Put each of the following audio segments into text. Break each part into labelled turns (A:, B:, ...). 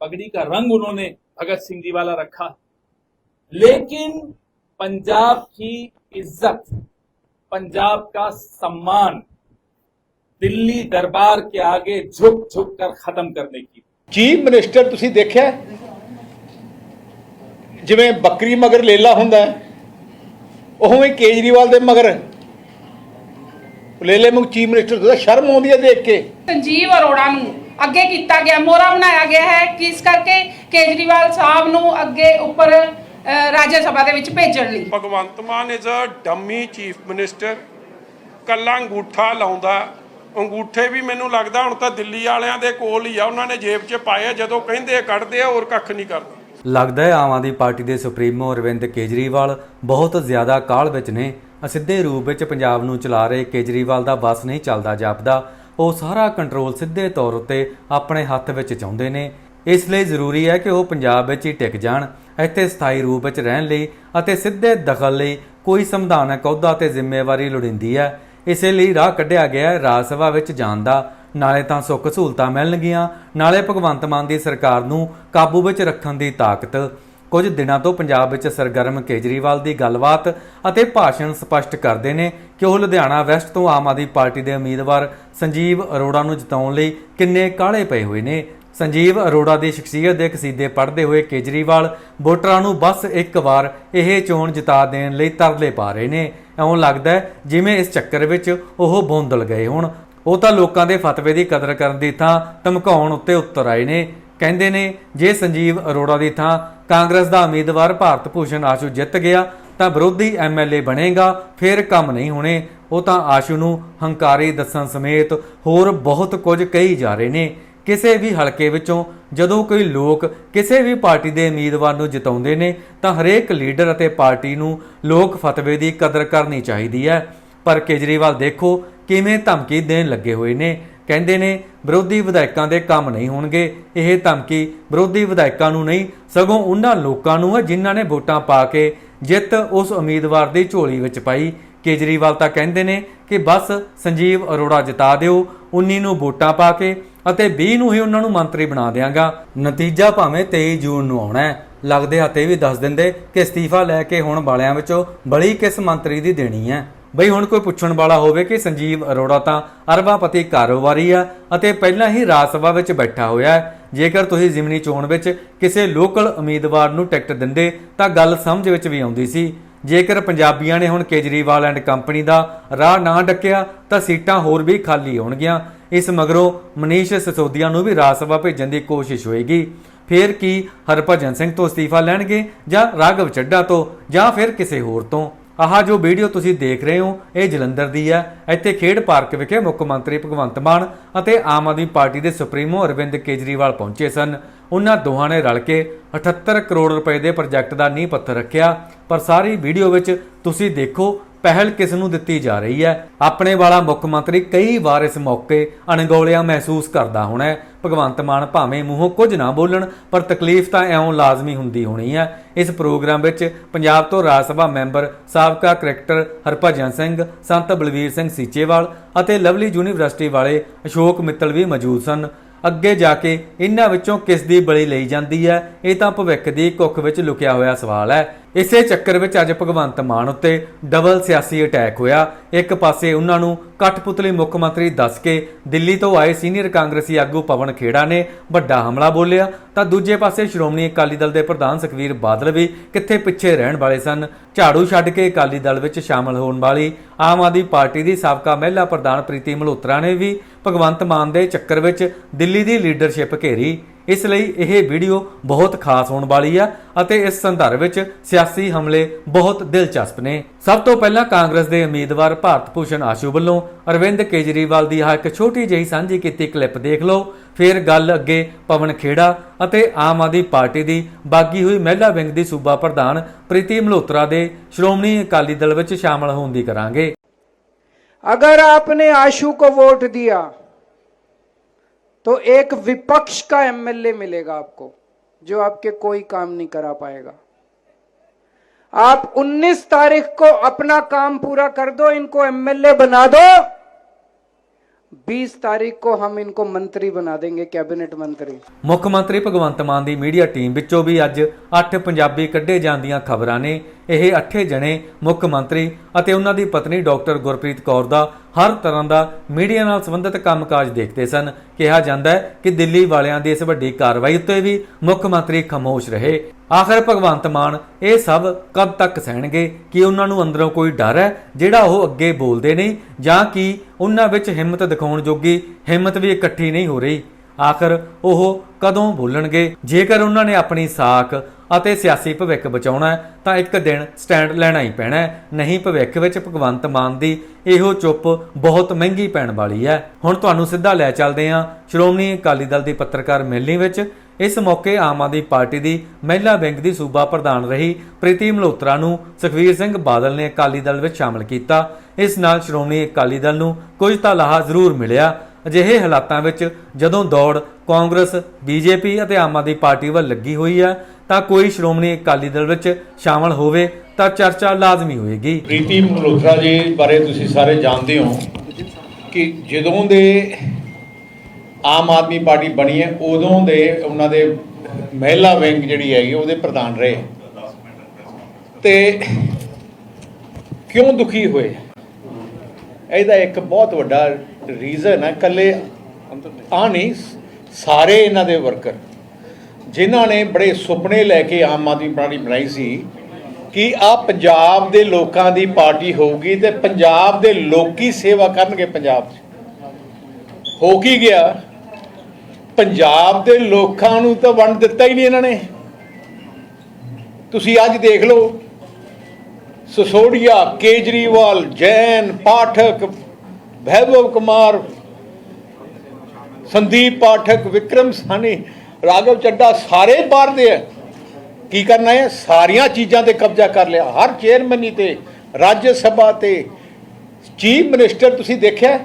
A: पगड़ी का रंग उन्होंने भगत सिंह जी वाला रखा लेकिन पंजाब की इज्जत पंजाब का सम्मान दिल्ली दरबार के आगे झुक झुक कर खत्म करने की
B: ਚੀਫ ਮਿਨਿਸਟਰ ਤੁਸੀਂ ਦੇਖਿਆ ਹੈ? ਜਿਵੇਂ ਬੱਕਰੀ ਮਗਰ ਲੇਲਾ ਹੁੰਦਾ ਹੈ ਉਵੇਂ ਕੇਜਰੀਵਾਲ ਦੇ ਮਗਰ ਲੇਲੇ ਨੂੰ ਚੀਫ ਮਿਨਿਸਟਰ ਦਾ ਸ਼ਰਮ ਆਉਂਦੀ ਹੈ ਦੇਖ ਕੇ।
C: ਸੰਜੀਵ ਅਰੋੜਾ ਨੂੰ ਅੱਗੇ ਕੀਤਾ ਗਿਆ ਮੋਹਰਾ ਬਣਾਇਆ ਗਿਆ ਹੈ। ਕਿਸ ਕਰਕੇ? ਕੇਜਰੀਵਾਲ ਸਾਹਿਬ ਨੂੰ ਅੱਗੇ ਉੱਪਰ ਅ, ਰਾਜ ਸਭਾ ਦੇ ਵਿੱਚ ਭੇਜਣ ਲਈ।
D: Bhagwant Mann is a dummy chief minister ਕੱਲਾ ਅੰਗੂਠਾ ਲਾਉਂਦਾ। ਅੰਗੂਠੇ ਵੀ ਮੈਨੂੰ ਲੱਗਦਾ ਹੁਣ ਤਾਂ ਦਿੱਲੀ ਵਾਲਿਆਂ ਦੇ ਕੋਲ ਹੀ ਆ। ਉਹਨਾਂ ਨੇ ਜੇਬ 'ਚ ਪਾਏ ਆ, ਜਦੋਂ ਕਹਿੰਦੇ ਆ ਕੱਢਦੇ ਆ ਹੋਰ ਕੱਖ ਨਹੀਂ ਕਰਦਾ।
E: ਲੱਗਦਾ ਹੈ ਆਮ ਆਦਮੀ ਪਾਰਟੀ ਦੇ ਸੁਪਰੀਮੋ ਅਰਵਿੰਦ ਕੇਜਰੀਵਾਲ ਬਹੁਤ ਜ਼ਿਆਦਾ ਕਾਹਲ ਵਿੱਚ ਨੇ। ਅਸਿੱਧੇ ਰੂਪ ਵਿੱਚ ਪੰਜਾਬ ਨੂੰ ਚਲਾ ਰਹੇ ਕੇਜਰੀਵਾਲ ਦਾ ਬਸ ਨਹੀਂ ਚੱਲਦਾ ਜਾਪਦਾ। ਉਹ ਸਾਰਾ ਕੰਟਰੋਲ ਸਿੱਧੇ ਤੌਰ ਉੱਤੇ ਆਪਣੇ ਹੱਥ ਵਿੱਚ ਚਾਹੁੰਦੇ ਨੇ। ਇਸ ਲਈ ਜ਼ਰੂਰੀ ਹੈ ਕਿ ਉਹ ਪੰਜਾਬ ਵਿੱਚ ਹੀ ਟਿਕ ਜਾਣ, ਇੱਥੇ ਸਥਾਈ ਰੂਪ ਵਿੱਚ ਰਹਿਣ ਲਈ ਅਤੇ ਸਿੱਧੇ ਦਖਲ ਲਈ ਕੋਈ ਸੰਵਿਧਾਨਕ ਅਹੁਦਾ ਤੇ ਜ਼ਿੰਮੇਵਾਰੀ ਲੋੜੀਂਦੀ ਹੈ। ਇਸੇ ਲਈ ਰਾਹ ਕੱਢਿਆ ਗਿਆ ਹੈ, ਰਾਜ ਸਭਾ ਵਿੱਚ ਜਾਣ ਦਾ। ਨਾਲੇ ਤਾਂ ਸੁੱਖ ਸਹੂਲਤਾਂ ਮਿਲਣਗੀਆਂ, ਨਾਲੇ ਭਗਵੰਤ ਮਾਨ ਦੀ ਸਰਕਾਰ ਨੂੰ ਕਾਬੂ ਵਿੱਚ ਰੱਖਣ ਦੀ ਤਾਕਤ। ਕੁਝ ਦਿਨਾਂ ਤੋਂ ਪੰਜਾਬ ਵਿੱਚ ਸਰਗਰਮ ਕੇਜਰੀਵਾਲ ਦੀ ਗੱਲਬਾਤ ਅਤੇ ਭਾਸ਼ਣ ਸਪਸ਼ਟ ਕਰਦੇ ਨੇ ਕਿ ਉਹ ਲੁਧਿਆਣਾ ਵੈਸਟ ਤੋਂ ਆਮ ਆਦਮੀ ਪਾਰਟੀ ਦੇ ਉਮੀਦਵਾਰ ਸੰਜੀਵ ਅਰੋੜਾ ਨੂੰ ਜਿਤਾਉਣ ਲਈ ਕਿੰਨੇ ਕਾਹਲੇ ਪਏ ਹੋਏ ਨੇ। ਸੰਜੀਵ ਅਰੋੜਾ ਦੀ ਸ਼ਖਸੀਅਤ ਦੇ ਕਸੀਦੇ ਪੜ੍ਹਦੇ ਹੋਏ ਕੇਜਰੀਵਾਲ ਵੋਟਰਾਂ ਨੂੰ ਬਸ ਇੱਕ ਵਾਰ ਇਹ ਚੋਣ ਜਿਤਾ ਦੇਣ ਲਈ ਤਰਲੇ ਪਾ ਰਹੇ ਨੇ। ਇਉਂ ਲੱਗਦਾ ਹੈ ਜਿਵੇਂ ਇਸ ਚੱਕਰ ਵਿੱਚ ਉਹ ਬੋਂਦਲ ਗਏ ਹੋਣ। ਉਹ ਤਾਂ ਲੋਕਾਂ ਦੇ ਫਤਵੇ ਦੀ ਕਦਰ ਕਰਨ ਦੀ ਥਾਂ ਧਮਕਾਉਣ ਉੱਤੇ ਉਤਰ ਆਏ ਨੇ। ਕਹਿੰਦੇ ਨੇ, ਜੇ ਸੰਜੀਵ ਅਰੋੜਾ ਦੀ ਥਾਂ ਕਾਂਗਰਸ ਦਾ ਉਮੀਦਵਾਰ ਭਾਰਤ ਭੂਸ਼ਣ ਆਸ਼ੂ ਜਿੱਤ ਗਿਆ, ਤਾਂ ਵਿਰੋਧੀ ਐਮਐਲਏ ਬਣੇਗਾ, ਫਿਰ ਕੰਮ ਨਹੀਂ ਹੋਣੇ। ਉਹ ਤਾਂ ਆਸ਼ੂ ਨੂੰ ਹੰਕਾਰੀ ਦੱਸਣ ਸਮੇਤ ਹੋਰ ਬਹੁਤ ਕੁਝ ਕਹੀ ਜਾ ਰਹੇ ਨੇ। ਕਿਸੇ ਵੀ ਹਲਕੇ ਵਿੱਚੋਂ ਜਦੋਂ ਕੋਈ ਲੋਕ ਕਿਸੇ ਵੀ ਪਾਰਟੀ ਦੇ ਉਮੀਦਵਾਰ ਨੂੰ ਜਿਤਾਉਂਦੇ ਨੇ, ਤਾਂ ਹਰੇਕ ਲੀਡਰ ਅਤੇ ਪਾਰਟੀ ਨੂੰ ਲੋਕ ਫਤਵੇ ਦੀ ਕਦਰ ਕਰਨੀ ਚਾਹੀਦੀ ਹੈ। ਪਰ ਕੇਜਰੀਵਾਲ ਦੇਖੋ ਕਿਵੇਂ ਧਮਕੀ ਦੇਣ ਲੱਗੇ ਹੋਏ ਨੇ। ਕਹਿੰਦੇ ਨੇ, ਵਿਰੋਧੀ ਵਿਧਾਇਕਾਂ ਦੇ ਕੰਮ ਨਹੀਂ ਹੋਣਗੇ। ਇਹ ਧਮਕੀ ਵਿਰੋਧੀ ਵਿਧਾਇਕਾਂ ਨੂੰ ਨਹੀਂ, ਸਗੋਂ ਉਹਨਾਂ ਲੋਕਾਂ ਨੂੰ ਹੈ ਜਿਨ੍ਹਾਂ ਨੇ ਵੋਟਾਂ ਪਾ ਕੇ ਜਿੱਤ ਉਸ ਉਮੀਦਵਾਰ ਦੀ ਝੋਲੀ ਵਿੱਚ ਪਾਈ। ਕੇਜਰੀਵਾਲ ਤਾਂ ਕਹਿੰਦੇ ਨੇ ਕਿ ਬਸ ਸੰਜੀਵ ਅਰੋੜਾ ਜਿਤਾ ਦਿਓ 19 ਨੂੰ ਵੋਟਾਂ ਪਾ ਕੇ ਅਤੇ 20 ਨੂੰ ਹੀ ਉਹਨਾਂ ਨੂੰ ਮੰਤਰੀ ਬਣਾ ਦਿਆਂਗਾ। ਨਤੀਜਾ ਭਾਵੇਂ 23 ਜੂਨ ਨੂੰ ਆਉਣਾ ਹੈ। ਲੱਗਦੇ ਹੱਥੇ ਵੀ ਦੱਸ ਦਿੰਦੇ ਕਿ ਅਸਤੀਫਾ ਲੈ ਕੇ ਹੁਣ ਵਾਲਿਆਂ ਵਿੱਚੋਂ ਬੜੀ ਕਿਸ ਮੰਤਰੀ ਦੀ ਦੇਣੀ ਹੈ। ਬਈ ਹੁਣ ਕੋਈ ਪੁੱਛਣ ਵਾਲਾ ਹੋਵੇ ਕਿ ਸੰਜੀਵ ਅਰੋੜਾ ਤਾਂ ਅਰਬਾਪਤੀ ਕਾਰੋਬਾਰੀ ਆ ਅਤੇ ਪਹਿਲਾਂ ਹੀ ਰਾਜ ਸਭਾ ਵਿੱਚ ਬੈਠਾ ਹੋਇਆ ਹੈ। ਜੇਕਰ ਤੁਸੀਂ ਜ਼ਿਮਨੀ ਚੋਣ ਵਿੱਚ ਕਿਸੇ ਲੋਕਲ ਉਮੀਦਵਾਰ ਨੂੰ ਟਿਕਟ ਦਿੰਦੇ ਤਾਂ ਗੱਲ ਸਮਝ ਵਿੱਚ ਵੀ ਆਉਂਦੀ ਸੀ। ਜੇਕਰ ਪੰਜਾਬੀਆਂ ਨੇ ਹੁਣ ਕੇਜਰੀਵਾਲ ਐਂਡ ਕੰਪਨੀ ਦਾ ਰਾਹ ਨਾ ਡੱਕਿਆ ਤਾਂ ਸੀਟਾਂ ਹੋਰ ਵੀ ਖਾਲੀ ਹੋਣਗੀਆਂ। ਇਸ ਮਗਰੋਂ ਮਨੀਸ਼ ਸਿਸੋਦੀਆ ਨੂੰ ਵੀ ਰਾਜ ਸਭਾ ਭੇਜਣ ਦੀ ਕੋਸ਼ਿਸ਼ ਹੋਏਗੀ। ਫਿਰ ਕੀ ਹਰਭਜਨ ਸਿੰਘ ਤੋਂ ਅਸਤੀਫਾ ਲੈਣਗੇ ਜਾਂ ਰਾਘਵ ਚੱਡਾ ਤੋਂ ਜਾਂ ਫਿਰ ਕਿਸੇ ਹੋਰ ਤੋਂ? ਆਹ ਜੋ ਵੀਡੀਓ ਤੁਸੀਂ ਦੇਖ ਰਹੇ ਹੋ, ਇਹ ਜਲੰਧਰ ਦੀ ਹੈ। ਇੱਥੇ ਖੇਡ ਪਾਰਕ ਵਿਖੇ ਮੁੱਖ ਮੰਤਰੀ ਭਗਵੰਤ ਮਾਨ ਅਤੇ ਆਮ ਆਦਮੀ ਪਾਰਟੀ ਦੇ ਸੁਪਰੀਮੋ ਅਰਵਿੰਦ ਕੇਜਰੀਵਾਲ ਪਹੁੰਚੇ ਸਨ। ਉਹਨਾਂ ਦੋਹਾਂ ਨੇ ਰਲ ਕੇ 78 ਕਰੋੜ ਰੁਪਏ ਦੇ ਪ੍ਰੋਜੈਕਟ ਦਾ ਨੀਂਹ ਪੱਥਰ ਰੱਖਿਆ। ਪਰ ਸਾਰੀ ਵੀਡੀਓ ਵਿੱਚ ਤੁਸੀਂ ਦੇਖੋ ਪਹਿਲ ਕਿਸ ਨੂੰ ਦਿੱਤੀ ਜਾ ਰਹੀ ਹੈ? ਆਪਣੇ ਵਾਲਾ ਮੁੱਖ ਮੰਤਰੀ ਕਈ ਵਾਰ ਇਸ ਮੌਕੇ ਅਣਗੌਲਿਆ ਮਹਿਸੂਸ ਕਰਦਾ ਹੋਣਾ ਭਗਵੰਤ ਮਾਨ ਭਾਵੇਂ ਮੂੰਹੋਂ ਕੁਝ ਨਾ ਬੋਲਣ, ਪਰ ਤਕਲੀਫ ਤਾਂ ਐਉਂ ਲਾਜ਼ਮੀ ਹੁੰਦੀ ਹੋਣੀ ਹੈ। ਇਸ ਪ੍ਰੋਗਰਾਮ ਵਿੱਚ ਪੰਜਾਬ ਤੋਂ ਰਾਜ ਸਭਾ ਮੈਂਬਰ, ਸਾਬਕਾ ਕ੍ਰਿਕਟਰ ਹਰਭਜਨ ਸਿੰਘ, ਸੰਤ ਬਲਵੀਰ ਸਿੰਘ ਸੀਚੇਵਾਲ ਅਤੇ ਲਵਲੀ ਯੂਨੀਵਰਸਿਟੀ ਵਾਲੇ ਅਸ਼ੋਕ ਮਿੱਤਲ ਵੀ ਮੌਜੂਦ ਸਨ। ਅੱਗੇ ਜਾ ਕੇ ਇਹਨਾਂ ਵਿੱਚੋਂ ਕਿਸ ਦੀ ਬਲੀ ਲਈ ਜਾਂਦੀ ਹੈ, ਇਹ ਤਾਂ ਭਵਿੱਖ ਦੀ ਕੁੱਖ ਵਿੱਚ ਲੁਕਿਆ ਹੋਇਆ ਸਵਾਲ ਹੈ। ਇਸੇ ਚੱਕਰ ਵਿੱਚ ਅੱਜ ਭਗਵੰਤ ਮਾਨ ਉੱਤੇ ਡਬਲ ਸਿਆਸੀ ਅਟੈਕ ਹੋਇਆ। ਇੱਕ ਪਾਸੇ ਉਹਨਾਂ ਨੂੰ ਕਠਪੁਤਲੀ ਮੁੱਖ ਮੰਤਰੀ ਦੱਸ ਕੇ ਦਿੱਲੀ ਤੋਂ ਆਏ ਸੀਨੀਅਰ ਕਾਂਗਰਸੀ ਆਗੂ ਪਵਨ ਖੇੜਾ ਨੇ ਵੱਡਾ ਹਮਲਾ ਬੋਲਿਆ, ਤਾਂ ਦੂਜੇ ਪਾਸੇ ਸ਼੍ਰੋਮਣੀ ਅਕਾਲੀ ਦਲ ਦੇ ਪ੍ਰਧਾਨ ਸੁਖਵੀਰ ਬਾਦਲ ਵੀ ਕਿੱਥੇ ਪਿੱਛੇ ਰਹਿਣ ਵਾਲੇ ਸਨ। ਝਾੜੂ ਛੱਡ ਕੇ ਅਕਾਲੀ ਦਲ ਵਿੱਚ ਸ਼ਾਮਲ ਹੋਣ ਵਾਲੀ ਆਮ ਆਦਮੀ ਪਾਰਟੀ ਦੀ ਸਾਬਕਾ ਮਹਿਲਾ ਪ੍ਰਧਾਨ ਪ੍ਰੀਤੀ ਮਲਹੋਤਰਾ ਨੇ ਵੀ ਭਗਵੰਤ ਮਾਨ ਦੇ ਚੱਕਰ ਵਿੱਚ ਦਿੱਲੀ ਦੀ ਲੀਡਰਸ਼ਿਪ ਘੇਰੀ। ਇਸ ਲਈ ਇਹ ਵੀਡੀਓ ਬਹੁਤ ਖਾਸ ਹੋਣ ਵਾਲੀ ਆ ਅਤੇ ਇਸ ਸੰਦਰਭ ਵਿੱਚ ਸਿਆਸੀ ਹਮਲੇ ਬਹੁਤ ਦਿਲਚਸਪ ਨੇ। ਸਭ ਤੋਂ ਪਹਿਲਾਂ ਕਾਂਗਰਸ ਦੇ ਉਮੀਦਵਾਰ ਭਾਰਤ ਭੂਸ਼ਣ ਆਸ਼ੂ ਵੱਲੋਂ ਅਰਵਿੰਦ ਕੇਜਰੀਵਾਲ ਦੀ ਇੱਕ ਛੋਟੀ ਜਿਹੀ ਸਾਂਝੀ ਕੀਤੀ ਕਲਿੱਪ ਦੇਖ ਲਓ। ਫਿਰ ਗੱਲ ਅੱਗੇ ਪਵਨ ਖੇੜਾ ਅਤੇ ਆਮ ਆਦਮੀ ਪਾਰਟੀ ਦੀ ਬਾਗੀ ਹੋਈ ਮਹਿਲਾ ਵਿੰਗ ਦੀ ਸੂਬਾ ਪ੍ਰਧਾਨ ਪ੍ਰੀਤੀ ਮਲਹੋਤਰਾ ਦੇ ਸ਼੍ਰੋਮਣੀ ਅਕਾਲੀ ਦਲ ਵਿੱਚ ਸ਼ਾਮਲ ਹੋਣ ਦੀ ਕਰਾਂਗੇ।
F: ਅਗਰ ਆਪਨੇ ਆਸ਼ੂ ਕੋ ਵੋਟ ਦਿਆ तो एक विपक्ष का एमएलए मिलेगा आपको जो आपके कोई काम नहीं करा पाएगा आप 19 तारीख को अपना काम पूरा कर दो इनको एमएलए बना दो 20 तारीख को हम इनको मंत्री बना देंगे कैबिनेट मंत्री
E: ਮੁੱਖ ਮੰਤਰੀ ਭਗਵੰਤ ਮਾਨ ਦੀ ਮੀਡੀਆ ਟੀਮ ਵਿੱਚੋਂ ਵੀ ਅੱਜ 8 ਪੰਜਾਬੀ ਕੱਢੇ ਜਾਣ ਦੀਆਂ ਖਬਰਾਂ ਨੇ ਇਹ ਅੱਠੇ ਜਣੇ ਮੁੱਖ ਮੰਤਰੀ ਅਤੇ ਉਹਨਾਂ ਦੀ ਪਤਨੀ ਡਾਕਟਰ ਗੁਰਪ੍ਰੀਤ ਕੌਰ ਦਾ ਹਰ ਤਰ੍ਹਾਂ ਦਾ ਮੀਡੀਆ ਨਾਲ ਸੰਬੰਧਿਤ ਕੰਮਕਾਜ ਦੇਖਦੇ ਸਨ। ਕਿਹਾ ਜਾਂਦਾ ਹੈ ਕਿ ਦਿੱਲੀ ਵਾਲਿਆਂ ਦੀ ਇਸ ਵੱਡੀ ਕਾਰਵਾਈ ਉੱਤੇ ਵੀ ਮੁੱਖ ਮੰਤਰੀ ਖਾਮੋਸ਼ ਰਹੇ। ਆਖਰ ਭਗਵੰਤ ਮਾਨ, ਇਹ ਸਭ ਕਦ ਤੱਕ ਸਹਿਣਗੇ? ਕਿ ਉਹਨਾਂ ਨੂੰ ਅੰਦਰੋਂ ਕੋਈ ਡਰ ਹੈ? ਜਿਹੜਾ ਉਹ ਅੱਗੇ ਬੋਲਦੇ ਨਹੀਂ ਜਾਂ ਕਿ ਉਹਨਾਂ ਵਿੱਚ ਹਿੰਮਤ ਦਿਖਾਉਣ ਜੋਗੀ ਹਿੰਮਤ ਵੀ ਇਕੱਠੀ ਨਹੀਂ ਹੋ ਰਹੀ? ਆਖਰ ਉਹ ਕਦੋਂ ਬੋਲਣਗੇ? ਜੇਕਰ ਉਹਨਾਂ ਨੇ ਆਪਣੀ ਸਾਖ ਅਤੇ ਸਿਆਸੀ ਭਵਿੱਖ ਬਚਾਉਣਾ ਹੈ, ਤਾਂ ਇੱਕ ਦਿਨ ਸਟੈਂਡ ਲੈਣਾ ਹੀ ਪੈਣਾ ਹੈ। ਨਹੀਂ, ਭਵਿੱਖ ਵਿੱਚ ਭਗਵੰਤ ਮਾਨ ਦੀ ਇਹੋ ਚੁੱਪ ਬਹੁਤ ਮਹਿੰਗੀ ਪੈਣ ਵਾਲੀ ਹੈ। ਹੁਣ ਤੁਹਾਨੂੰ ਸਿੱਧਾ ਲੈ ਚੱਲਦੇ ਹਾਂ। ਸ਼੍ਰੋਮਣੀ ਅਕਾਲੀ ਦਲ ਦੀ ਪੱਤਰਕਾਰ ਮਿਲਣੀ ਵਿੱਚ ਇਸ ਮੌਕੇ ਆਮ ਆਦਮੀ ਪਾਰਟੀ ਦੀ ਮਹਿਲਾ ਵਿੰਗ ਦੀ ਸੂਬਾ ਪ੍ਰਧਾਨ ਰਹੀ ਪ੍ਰੀਤੀ ਮਲਹੋਤਰਾ ਨੂੰ ਸੁਖਵੀਰ ਸਿੰਘ ਬਾਦਲ ਨੇ ਅਕਾਲੀ ਦਲ ਵਿੱਚ ਸ਼ਾਮਲ ਕੀਤਾ। ਇਸ ਨਾਲ ਸ਼੍ਰੋਮਣੀ ਅਕਾਲੀ ਦਲ ਨੂੰ ਕੁਝ ਤਾਂ ਲਾਹਾ ਜ਼ਰੂਰ ਮਿਲਿਆ। ਅਜਿਹੇ ਹਾਲਾਤਾਂ ਵਿੱਚ ਜਦੋਂ ਦੌੜ ਕਾਂਗਰਸ, ਬੀਜੇਪੀ ਅਤੇ ਆਮ ਆਦਮੀ ਪਾਰਟੀ ਵੱਲ ਲੱਗੀ ਹੋਈ ਹੈ, ਤਾਂ ਕੋਈ ਸ਼੍ਰੋਮਣੀ ਅਕਾਲੀ ਦਲ ਵਿੱਚ ਸ਼ਾਮਲ ਹੋਵੇ ਤਾਂ ਚਰਚਾ ਲਾਜ਼ਮੀ ਹੋਏਗੀ।
B: ਪ੍ਰੀਤੀ ਮਲਹੋਤਰਾ ਜੀ ਬਾਰੇ ਤੁਸੀਂ ਸਾਰੇ ਜਾਣਦੇ ਹੋ ਕਿ ਜਦੋਂ ਦੇ ਆਮ ਆਦਮੀ ਪਾਰਟੀ ਬਣੀ ਹੈ, ਉਦੋਂ ਦੇ ਉਹਨਾਂ ਦੇ ਮਹਿਲਾ ਵਿੰਗ ਜਿਹੜੀ ਹੈਗੀ, ਉਹਦੇ ਪ੍ਰਧਾਨ ਰਹੇ। ਤੇ ਕਿਉਂ ਦੁਖੀ ਹੋਏ? ਇਹਦਾ ਇੱਕ ਬਹੁਤ ਵੱਡਾ ਰੀਜ਼ਨ ਹੈ ਕੱਲੇ ਆ ਨਹੀਂ, ਸਾਰੇ ਇਹਨਾਂ ਦੇ ਵਰਕਰ ਜਿਨ੍ਹਾਂ ਨੇ ਬੜੇ ਸੁਪਨੇ ਲੈ ਕੇ ਆਮ ਆਦਮੀ ਪਾਰਟੀ ਬਣਾਈ ਸੀ ਕਿ ਆ ਪੰਜਾਬ ਦੇ ਲੋਕਾਂ ਦੀ ਪਾਰਟੀ ਹੋਊਗੀ ਤੇ ਪੰਜਾਬ ਦੇ ਲੋਕੀ ਸੇਵਾ ਕਰਨਗੇ ਪੰਜਾਬ 'ਚ। ਹੋ ਕੀ ਗਿਆ? ਪੰਜਾਬ ਦੇ ਲੋਕਾਂ ਨੂੰ ਤਾਂ ਵੰਡ ਦਿੱਤਾ ਹੀ ਨਹੀਂ ਇਹਨਾਂ ਨੇ। ਤੁਸੀਂ ਅੱਜ ਦੇਖ ਲਓ, ਸਸੋੜੀਆ, ਕੇਜਰੀਵਾਲ, ਜੈਨ, ਪਾਠਕ ਵੈਭਵ ਕੁਮਾਰ ਸੰਦੀਪ ਪਾਠਕ ਵਿਕਰਮ ਸਾਨੀ ਰਾਘਵ ਚੱਡਾ ਸਾਰੇ ਬਾਹਰ ਦੇ ਹੈ ਕੀ ਕਰਨਾ ਹੈ ਸਾਰੀਆਂ ਚੀਜ਼ਾਂ ਤੇ ਕਬਜ਼ਾ ਕਰ ਲਿਆ ਹਰ ਚੇਅਰਮੈਨੀ ਤੇ ਰਾਜ ਸਭਾ ਤੇ ਚੀਫ ਮਿਨਿਸਟਰ ਤੁਸੀਂ ਦੇਖਿਆ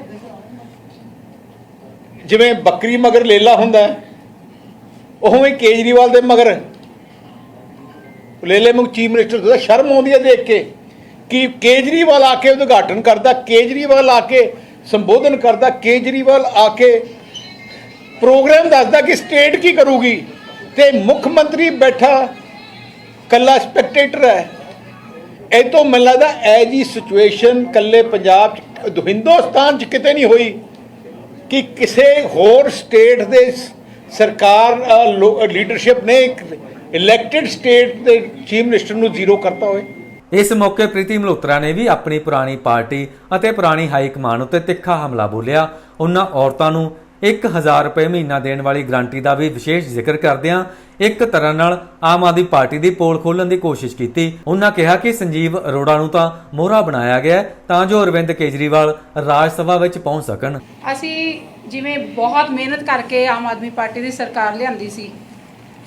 B: ਜਿਵੇਂ ਬੱਕਰੀ ਮਗਰ ਲੇਲਾ ਹੁੰਦਾ ਹੈ, ਉਵੇਂ ਕੇਜਰੀਵਾਲ ਦੇ ਮਗਰ ਲੇਲੇ ਮੁਖ ਚੀਫ ਮਿਨਿਸਟਰ ਦਾ ਸ਼ਰਮ ਆਉਂਦੀ ਹੈ ਦੇਖ ਕੇ ਕਿ ਕੇਜਰੀਵਾਲ ਆ ਕੇ ਉਦਘਾਟਨ ਕਰਦਾ, ਕੇਜਰੀਵਾਲ ਆ ਕੇ ਸੰਬੋਧਨ ਕਰਦਾ, ਕੇਜਰੀਵਾਲ ਆ ਕੇ ਪ੍ਰੋਗਰਾਮ ਦੱਸਦਾ ਕਿ ਸਟੇਟ ਕੀ ਕਰੂਗੀ ਤੇ ਮੁੱਖ ਮੰਤਰੀ ਬੈਠਾ, ਕੱਲਾ ਸਪੈਕਟੇਟਰ ਹੈ। ਇਹ ਤੋਂ ਮੈਨੂੰ ਲੱਗਦਾ ਐ ਜੀ ਸਿਚੁਏਸ਼ਨ ਕੱਲੇ ਪੰਜਾਬ ਚ, ਹਿੰਦੁਸਤਾਨ ਚ ਕਿਤੇ ਨਹੀਂ ਹੋਈ ਕਿ ਕਿਸੇ ਹੋਰ ਸਟੇਟ ਦੇ ਸਰਕਾਰ ਲੀਡਰਸ਼ਿਪ ਨੇ ਇਲੈਕਟਿਡ ਸਟੇਟ ਦੇ ਚੀਫ ਮਿਨਿਸਟਰ ਨੂੰ ਜ਼ੀਰੋ ਕਰਤਾ ਹੋਵੇ।
E: ਇਸ ਮੌਕੇ ਪ੍ਰੀਤੀ ਮਲਹੋਤਰਾ ਨੇ ਵੀ ਆਪਣੀ ਪੁਰਾਣੀ ਪਾਰਟੀ ਅਤੇ ਪੁਰਾਣੀ ਹਾਈ ਕਮਾਨ ਉੱਤੇ ਤਿੱਖਾ ਹਮਲਾ ਬੋਲਿਆ। ਉਹਨਾਂ ਔਰਤਾਂ ਨੂੰ 1000 ਰੁਪਏ ਮਹੀਨਾ ਦੇਣ ਵਾਲੀ ਗਰੰਟੀ ਦਾ ਵੀ ਵਿਸ਼ੇਸ਼ ਜ਼ਿਕਰ ਕਰਦਿਆਂ ਇੱਕ ਤਰ੍ਹਾਂ ਨਾਲ ਆਮ ਆਦਮੀ ਪਾਰਟੀ ਦੀ ਪੋਲ ਖੋਲਣ ਦੀ ਕੋਸ਼ਿਸ਼ ਕੀਤੀ। ਉਹਨਾਂ ਕਿਹਾ ਕਿ ਸੰਜੀਵ ਅਰੋੜਾ ਨੂੰ ਤਾਂ ਮੋਹਰਾ ਬਣਾਇਆ ਗਿਆ ਤਾਂ ਜੋ ਅਰਵਿੰਦ ਕੇਜਰੀਵਾਲ ਰਾਜ ਸਭਾ ਵਿੱਚ ਪਹੁੰਚ ਸਕਣ।
C: ਅਸੀਂ ਜਿਵੇਂ ਬਹੁਤ ਮਿਹਨਤ ਕਰਕੇ ਆਮ ਆਦਮੀ ਪਾਰਟੀ ਦੀ ਸਰਕਾਰ ਲਿਆਂਦੀ ਸੀ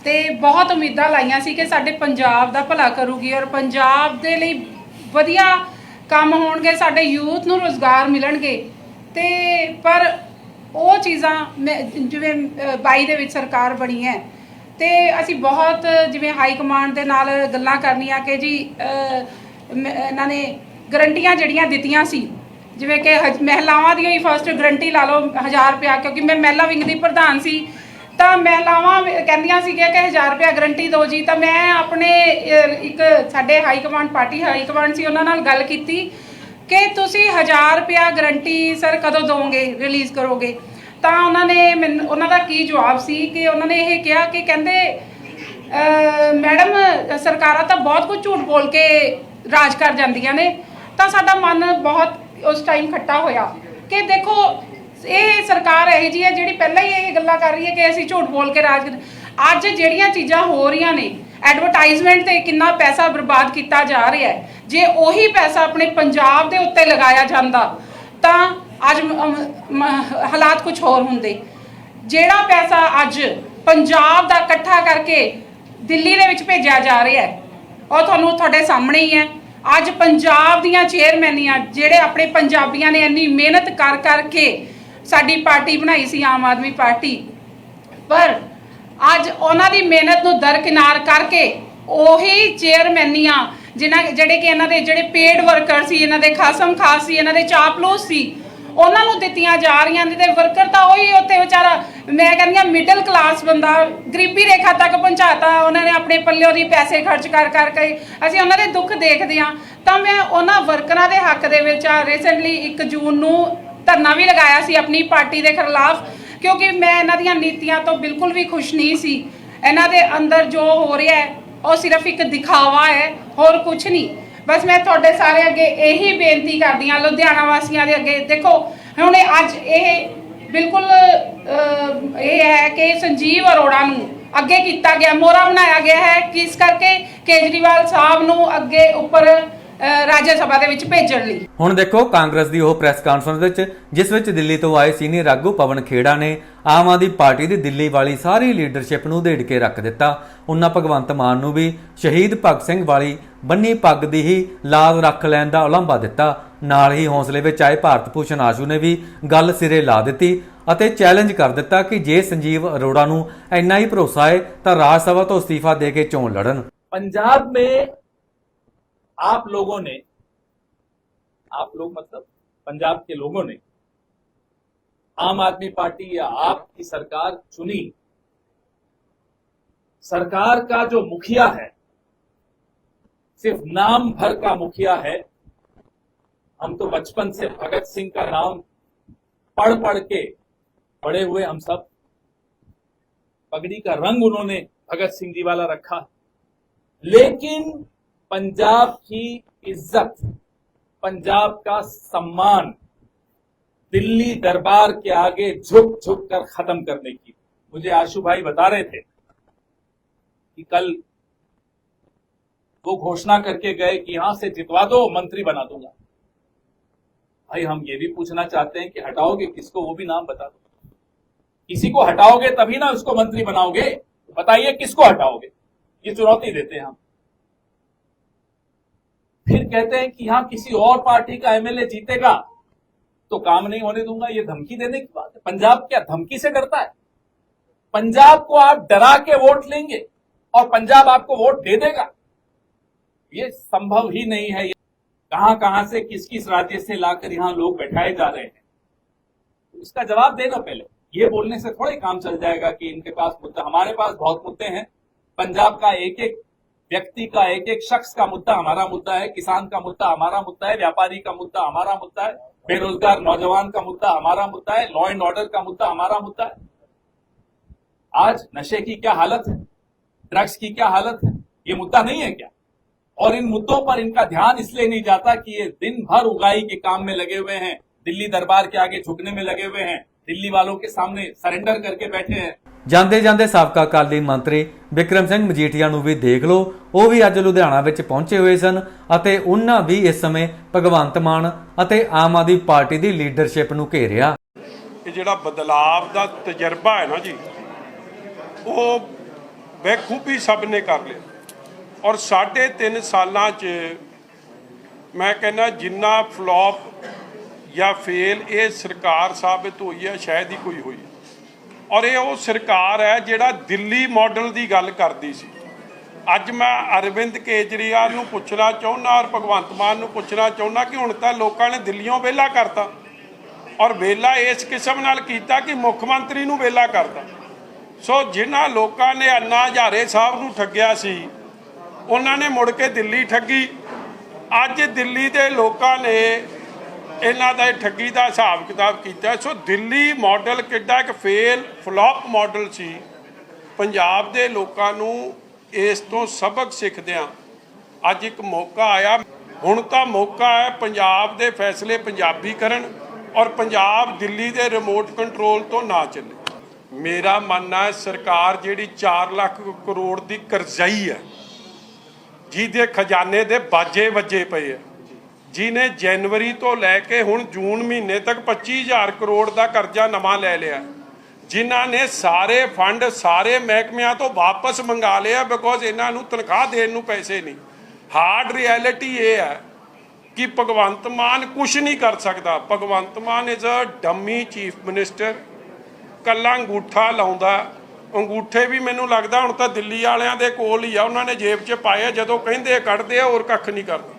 C: ਤੇ ਬਹੁਤ ਉਮੀਦਾਂ ਲਾਈਆਂ ਸੀ ਕਿ ਸਾਡੇ ਪੰਜਾਬ ਦਾ ਭਲਾ ਕਰੂਗੀ ਔਰ ਪੰਜਾਬ ਦੇ ਲਈ ਵਧੀਆ ਕੰਮ ਹੋਣਗੇ ਸਾਡੇ ਯੂਥ ਨੂੰ ਰੋਜ਼ਗਾਰ ਮਿਲਣਗੇ। ਤੇ ਪਰ ਉਹ ਚੀਜ਼ਾਂ ਮੈਂ- ਜਿਵੇਂ ਅ, 22 ਦੇ ਵਿੱਚ ਸਰਕਾਰ ਬਣੀ ਹੈ ਤੇ ਅਸੀਂ ਬਹੁਤ ਜਿਵੇਂ ਹਾਈ ਕਮਾਂਡ ਦੇ ਨਾਲ ਗੱਲਾਂ ਕਰਨੀਆਂ ਕਿ ਜੀ ਅ, ਇਹਨਾਂ ਨੇ ਗਰੰਟੀਆਂ ਜਿਹੜੀਆਂ ਦਿੱਤੀਆਂ ਸੀ ਜਿਵੇਂ ਕਿ ਹਜ- ਮਹਿਲਾਵਾਂ ਦੀਆਂ ਹੀ ਫਸਟ ਗਰੰਟੀ ਲਾ ਲਓ 1000 ਰੁਪਇਆ ਕਿਉਂਕਿ ਮੈਂ ਮਹਿਲਾ ਵਿੰਗ ਦੀ ਪ੍ਰਧਾਨ ਸੀ ਤਾਂ ਮਹਿਲਾਵਾਂ ਕਹਿੰਦੀਆਂ ਸੀਗੀਆਂ ਕਿ 1000 ਰੁਪਇਆ ਗਰੰਟੀ ਦਿਓ ਜੀ, ਤਾਂ ਮੈਂ ਆਪਣੇ ਇੱਕ ਸਾਡੇ high command party high command ਸੀ, ਉਹਨਾਂ ਨਾਲ ਗੱਲ ਕੀਤੀ ਕਿ ਤੁਸੀਂ 1000 ਰੁਪਇਆ ਗਰੰਟੀ ਸਰ ਕਦੋਂ ਦੋਗੇ ਰਿਲੀਜ਼ ਕਰੋਗੇ? ਤਾਂ ਉਹਨਾਂ ਨੇ ਮੈਨੂੰ, ਉਹਨਾਂ ਦਾ ਕੀ ਜਵਾਬ ਸੀ ਕਿ ਉਹਨਾਂ ਨੇ ਇਹ ਕਿਹਾ ਕਿ ਕਹਿੰਦੇ ਮੈਡਮ, ਸਰਕਾਰਾਂ ਤਾਂ ਬਹੁਤ ਕੁਝ ਝੂਠ ਬੋਲ ਕੇ ਰਾਜ ਕਰ ਜਾਂਦੀਆਂ ਨੇ। ਤਾਂ ਸਾਡਾ ਮਨ ਬਹੁਤ ਉਸ ਟਾਈਮ ਖੱਟਾ ਹੋਇਆ ਕਿ ਦੇਖੋ ਇਹ ਸਰਕਾਰ ਇਹ ਜੀ ਹੈ ਜਿਹੜੀ ਪਹਿਲਾਂ ਹੀ ਇਹ ਗੱਲਾਂ ਕਰ ਰਹੀ ਹੈ ਕਿ ਅਸੀਂ ਝੂਠ ਬੋਲ ਕੇ ਰਾਜ ਅੱਜ ਜਿਹੜੀਆਂ ਚੀਜ਼ਾਂ ਹੋ ਰਹੀਆਂ ਨੇ ਐਡਵਰਟਾਈਜ਼ਮੈਂਟ ਤੇ ਕਿੰਨਾ ਪੈਸਾ ਬਰਬਾਦ ਕੀਤਾ ਜਾ ਰਿਹਾ ਹੈ, ਜੇ ਉਹੀ ਪੈਸਾ ਆਪਣੇ ਪੰਜਾਬ ਦੇ ਉੱਤੇ ਲਗਾਇਆ ਜਾਂਦਾ, ਤਾਂ ਅੱਜ ਹਾਲਾਤ ਕੁਝ ਹੋਰ ਹੁੰਦੇ। ਜਿਹੜਾ ਪੈਸਾ ਅੱਜ ਪੰਜਾਬ ਦਾ ਇਕੱਠਾ ਕਰਕੇ ਦਿੱਲੀ ਦੇ ਵਿੱਚ ਭੇਜਿਆ ਜਾ ਰਿਹਾ ਹੈ, ਉਹ ਤੁਹਾਨੂੰ ਤੁਹਾਡੇ ਸਾਹਮਣੇ ਹੀ ਹੈ। ਅੱਜ ਪੰਜਾਬ ਦੀਆਂ ਚੇਅਰਮੈਨੀਆਂ ਜਿਹੜੇ ਆਪਣੇ ਪੰਜਾਬੀਆਂ ਨੇ ਇੰਨੀ ਮਿਹਨਤ ਕਰ ਕਰਕੇ ਸਾਡੀ ਪਾਰਟੀ ਬਣਾਈ ਸੀ ਆਮ ਆਦਮੀ ਪਾਰਟੀ। ਪਰ ਅੱਜ ਉਹਨਾਂ ਦੀ ਮਿਹਨਤ ਨੂੰ ਦਰਕਿਨਾਰ ਕਰਕੇ ਉਹੀ ਚੇਅਰਮੈਨੀਆਂ ਜਿਨ੍ਹਾਂ ਜਿਹੜੇ ਕਿ ਇਹਨਾਂ ਦੇ ਜਿਹੜੇ ਪੇਡ ਵਰਕਰ ਸੀ, ਇਹਨਾਂ ਦੇ ਖਾਸਮ ਖਾਸ ਸੀ, ਇਹਨਾਂ ਦੇ ਚਾਪਲੂਸ ਸੀ, ਉਹਨਾਂ ਨੂੰ ਦਿੱਤੀਆਂ ਜਾ ਰਹੀਆਂ ਨੇ ਤੇ ਵਰਕਰ ਤਾਂ ਉਹੀ ਉੱਥੇ ਵਿਚਾਰਾ ਮੈਂ ਕਹਿੰਦੀ ਆ ਮਿਡਲ ਕਲਾਸ ਬੰਦਾ, ਗਰੀਬੀ ਰੇਖਾ ਤੱਕ ਪਹੁੰਚਾਤਾ, ਉਹਨਾਂ ਨੇ ਆਪਣੇ ਪੱਲਿਓ ਦੀ ਪੈਸੇ ਖਰਚ ਕਰ ਕਰ ਕੇ। ਅਸੀਂ ਉਹਨਾਂ ਦੇ ਦੁੱਖ ਦੇਖਦੇ ਆ ਤਾਂ ਮੈਂ ਉਹਨਾਂ ਵਰਕਰਾਂ ਦੇ ਹੱਕ ਦੇ ਵਿੱਚ ਆ ਰੀਸੈਂਟਲੀ 1 ਜੂਨ ਨੂੰ ਧਰਨਾ ਵੀ ਲਗਾਇਆ ਸੀ ਆਪਣੀ ਪਾਰਟੀ ਦੇ ਖਿਲਾਫ, ਕਿਉਂਕਿ ਮੈਂ ਇਹਨਾਂ ਦੀਆਂ ਨੀਤੀਆਂ ਤੋਂ ਬਿਲਕੁਲ ਵੀ ਖੁਸ਼ ਨਹੀਂ ਸੀ। ਇਹਨਾਂ ਦੇ ਅੰਦਰ ਜੋ ਹੋ ਰਿਹਾ ਹੈ, ਉਹ ਸਿਰਫ ਇੱਕ ਦਿਖਾਵਾ ਹੈ, ਹੋਰ ਕੁਝ ਨਹੀਂ। ਬਸ ਮੈਂ ਤੁਹਾਡੇ ਸਾਰੇ ਅੱਗੇ ਇਹੀ ਬੇਨਤੀ ਕਰਦੀ ਹਾਂ, ਲੁਧਿਆਣਾ ਵਾਸੀਆਂ ਦੇ ਅੱਗੇ। ਦੇਖੋ, ਹੁਣ ਅੱਜ ਇਹ ਬਿਲਕੁਲ ਇਹ ਹੈ ਕਿ ਸੰਜੀਵ ਅਰੋੜਾ ਨੂੰ ਅੱਗੇ ਕੀਤਾ ਗਿਆ, ਮੋਹਰਾ ਬਣਾਇਆ ਗਿਆ ਹੈ। ਕਿਸ ਕਰਕੇ? ਕੇਜਰੀਵਾਲ ਸਾਹਿਬ ਨੂੰ ਅੱਗੇ ਉੱਪਰ ਰਾਜ ਸਭਾ ਦੇ ਵਿੱਚ ਭੇਜਣ ਲਈ।
E: ਹੁਣ ਦੇਖੋ ਕਾਂਗਰਸ ਦੀ ਉਹ ਪ੍ਰੈਸ ਕਾਨਫਰੰਸ ਵਿੱਚ ਜਿਸ ਵਿੱਚ ਦਿੱਲੀ ਤੋਂ ਆਏ ਸੀਨੀਅਰ ਆਗੂ ਪਵਨ ਖੇੜਾ ਨੇ ਆਮ ਆਦਮੀ ਪਾਰਟੀ ਦੀ ਦਿੱਲੀ ਵਾਲੀ ਸਾਰੀ ਲੀਡਰਸ਼ਿਪ ਨੂੰ ਢੇੜ ਕੇ ਰੱਖ ਦਿੱਤਾ। ਉਹਨਾਂ ਭਗਵੰਤ ਮਾਨ ਨੂੰ ਵੀ ਸ਼ਹੀਦ ਭਗਤ ਸਿੰਘ ਵਾਲੀ ਬੰਨੀ ਪੱਗ ਦੀ ਹੀ ਲਾਜ ਰੱਖ ਲੈਣ ਦਾ ਉਲੰਭਾ ਦਿੱਤਾ। ਨਾਲ ਹੀ ਹੌਸਲੇ ਵਿੱਚ ਆਏ ਭਾਰਤ ਭੂਸ਼ਣ ਆਸ਼ੂ ਨੇ ਵੀ ਗੱਲ ਸਿਰੇ ਲਾ ਦਿੱਤੀ ਅਤੇ ਚੈਲੰਜ ਕਰ ਦਿੱਤਾ ਕਿ ਜੇ ਸੰਜੀਵ ਅਰੋੜਾ ਨੂੰ ਇੰਨਾ ਹੀ ਭਰੋਸਾ ਹੈ ਤਾਂ ਰਾਜ ਸਭਾ ਤੋਂ ਅਸਤੀਫਾ ਦੇ ਕੇ ਚੋਣ ਲੜਨ।
A: ਪੰਜਾਬ ਮੇ आप लोगों ने, आप लोग मतलब पंजाब के लोगों ने आम आदमी पार्टी या आपकी सरकार चुनी। सरकार का जो मुखिया है, सिर्फ़ नाम भर का मुखिया है, हम तो बचपन से भगत सिंह का नाम पढ़ पढ़ के पढ़े हुए हम सब। पगड़ी का रंग उन्होंने भगत सिंह जी वाला रखा। लेकिन पंजाब की इज़्ज़त, पंजाब का सम्मान, दिल्ली दरबार के आगे झुक झुक कर खत्म करने की। मुझे आशु भाई बता रहे थे कि कल वो घोषणा करके गए कि यहाँ से जितवा दो, मंत्री बना दूँगा। भाई, हम ये भी पूछना चाहते हैं कि हटाओगे किसको, वो भी नाम बता दो। किसी को हटाओगे तभी ना उसको मंत्री बनाओगे। बताइए किसको हटाओगे? ये चुनौती देते हैं हम। फिर कहते हैं कि यहाँ किसी और पार्टी का एमएलए जीतेगा तो काम नहीं होने दूँगा, ये धमकी देने की बात है। पंजाब क्या धमकी से डरता है? पंजाब को आप डरा के वोट लेंगे और पंजाब आपको वोट दे देगा। ये संभव ही नहीं है। कहाँ कहाँ से, किस किस राज्य से लाकर यहाँ लोग बैठाए जा रहे हैं? तो इसका जवाब दे दो पहले। ये बोलने से थोड़े काम चल जाएगा कि इनके पास मुद्दा, हमारे पास बहुत मुद्दे हैं। पंजाब का एक एक व्यक्ति का एक एक शख्स का मुद्दा हमारा मुद्दा है, किसान का मुद्दा हमारा मुद्दा है, व्यापारी का मुद्दा हमारा मुद्दा है, बेरोजगार नौजवान का मुद्दा हमारा मुद्दा है लॉ एंड ऑर्डर का मुद्दा हमारा मुद्दा है। आज नशे की क्या हालत है? ड्रग्स की क्या हालत है? ये मुद्दा नहीं है क्या? और इन मुद्दों पर इनका ध्यान इसलिए नहीं जाता कि ये दिन भर उगाई के काम में लगे हुए हैं, दिल्ली दरबार के आगे झुकने में लगे हुए हैं, दिल्ली वालों के सामने सरेंडर करके बैठे हैं।
E: ਜਾਂਦੇ ਜਾਂਦੇ ਸਾਬਕਾ ਅਕਾਲੀ ਮੰਤਰੀ ਵਿਕਰਮ ਸਿੰਘ ਮਜੀਠੀਆ ਨੂੰ ਵੀ ਦੇਖ ਲਓ। ਉਹ ਵੀ ਅੱਜ ਲੁਧਿਆਣਾ ਵਿੱਚ ਪਹੁੰਚੇ ਹੋਏ ਸਨ ਅਤੇ ਉਹਨਾਂ ਵੀ ਇਸ ਸਮੇਂ ਭਗਵੰਤ ਮਾਨ ਅਤੇ ਆਮ ਆਦਮੀ ਪਾਰਟੀ ਦੀ ਲੀਡਰਸ਼ਿਪ ਨੂੰ ਘੇਰਿਆ।
D: ਇਹ ਜਿਹੜਾ ਬਦਲਾਵ ਦਾ ਤਜਰਬਾ ਹੈ ਨਾ ਜੀ, ਉਹ ਬੇਖੂਬੀ ਸਭ ਨੇ ਕਰ ਲਿਆ। ਔਰ ਸਾਢੇ ਤਿੰਨ ਸਾਲਾਂ 'ਚ ਮੈਂ ਕਹਿੰਦਾ ਜਿੰਨਾ ਫਲॉप ਜਾਂ ਫੇਲ ਇਹ ਸਰਕਾਰ ਸਾਬਿਤ ਹੋਈ ਹੈ, ਸ਼ਾਇਦ ਹੀ ਕੋਈ ਹੋਈ ਔਰ ਇਹ ਉਹ ਸਰਕਾਰ ਹੈ ਜਿਹੜਾ ਦਿੱਲੀ ਮਾਡਲ ਦੀ ਗੱਲ ਕਰਦੀ ਸੀ। ਅੱਜ ਮੈਂ ਅਰਵਿੰਦ ਕੇਜਰੀਵਾਲ ਨੂੰ ਪੁੱਛਣਾ ਚਾਹੁੰਦਾ ਔਰ ਭਗਵੰਤ ਮਾਨ ਨੂੰ ਪੁੱਛਣਾ ਚਾਹੁੰਦਾ ਕਿ ਹੁਣ ਤਾਂ ਲੋਕਾਂ ਨੇ ਦਿੱਲੀੋਂ ਵਿਹਲਾ ਕਰਤਾ ਔਰ ਵੇਲਾ ਇਸ ਕਿਸਮ ਨਾਲ ਕੀਤਾ ਕਿ ਮੁੱਖ ਮੰਤਰੀ ਨੂੰ ਵੇਲਾ ਕਰਤਾ। ਸੋ ਜਿਨ੍ਹਾਂ ਲੋਕਾਂ ਨੇ ਅੰਨਾ ਹਜ਼ਾਰੇ ਸਾਹਿਬ ਨੂੰ ਠੱਗਿਆ ਸੀ, ਉਹਨਾਂ ਨੇ ਮੁੜ ਕੇ ਦਿੱਲੀ ਠੱਗੀ। ਅੱਜ ਦਿੱਲੀ ਦੇ ਲੋਕਾਂ ਨੇ ਇਹਨਾਂ ਦਾ ਇਹ ਠੱਗੀ ਦਾ ਹਿਸਾਬ ਕਿਤਾਬ ਕੀਤਾ। ਸੋ ਦਿੱਲੀ ਮਾਡਲ ਕਿੱਡਾ ਇੱਕ ਫੇਲ ਫਲॉप ਮਾਡਲ ਸੀ। ਪੰਜਾਬ ਦੇ ਲੋਕਾਂ ਨੂੰ ਇਸ ਤੋਂ ਸਬਕ ਸਿੱਖਦਿਆਂ ਅੱਜ ਇੱਕ ਮੌਕਾ ਆਇਆ। ਹੁਣ ਤਾਂ ਮੌਕਾ ਹੈ ਪੰਜਾਬ ਦੇ ਫੈਸਲੇ ਪੰਜਾਬੀ ਕਰਨ ਔਰ ਪੰਜਾਬ ਦਿੱਲੀ ਦੇ ਰਿਮੋਟ ਕੰਟਰੋਲ ਤੋਂ ਨਾ ਚੱਲੇ। ਮੇਰਾ ਮੰਨਣਾ ਹੈ ਸਰਕਾਰ ਜਿਹੜੀ 4 ਲੱਖ ਕਰੋੜ ਦੀ ਕਰਜ਼ਾਈ ਹੈ, ਜਿਹਦੇ ਖਜ਼ਾਨੇ ਦੇ ਬਾਜੇ ਵੱਜੇ ਪਏ ਆ ਜਿਹਨੇ ਜਨਵਰੀ ਤੋਂ ਲੈ ਕੇ ਹੁਣ ਜੂਨ ਮਹੀਨੇ ਤੱਕ 25000 ਕਰੋੜ ਦਾ ਕਰਜ਼ਾ ਨਵਾਂ ਲੈ ਲਿਆ। ਜਿਨ੍ਹਾਂ ਨੇ ਸਾਰੇ ਫੰਡ ਸਾਰੇ ਮਹਿਕਮਿਆਂ ਤੋਂ ਵਾਪਸ ਮੰਗਾ ਲਿਆ ਬਿਕੋਜ਼ ਇਹਨਾਂ ਨੂੰ ਤਨਖਾਹ ਦੇਣ ਨੂੰ ਪੈਸੇ ਨਹੀਂ। ਹਾਰਡ ਰਿਐਲਿਟੀ ਇਹ ਹੈ ਕਿ ਭਗਵੰਤ ਮਾਨ ਕੁਝ ਨਹੀਂ ਕਰ ਸਕਦਾ। Bhagwant Mann is a dummy chief minister ਕੱਲਾ ਅੰਗੂਠਾ ਲਾਉਂਦਾ। ਅੰਗੂਠੇ ਵੀ ਮੈਨੂੰ ਲੱਗਦਾ ਹੁਣ ਤਾਂ ਦਿੱਲੀ ਵਾਲਿਆਂ ਦੇ ਕੋਲ ਹੀ ਆ। ਉਹਨਾਂ ਨੇ ਜੇਬ 'ਚ ਪਾਏ ਜਦੋਂ ਕਹਿੰਦੇ ਕੱਢਦੇ ਆ, ਹੋਰ ਕੱਖ ਨਹੀਂ ਕਰਦੇ।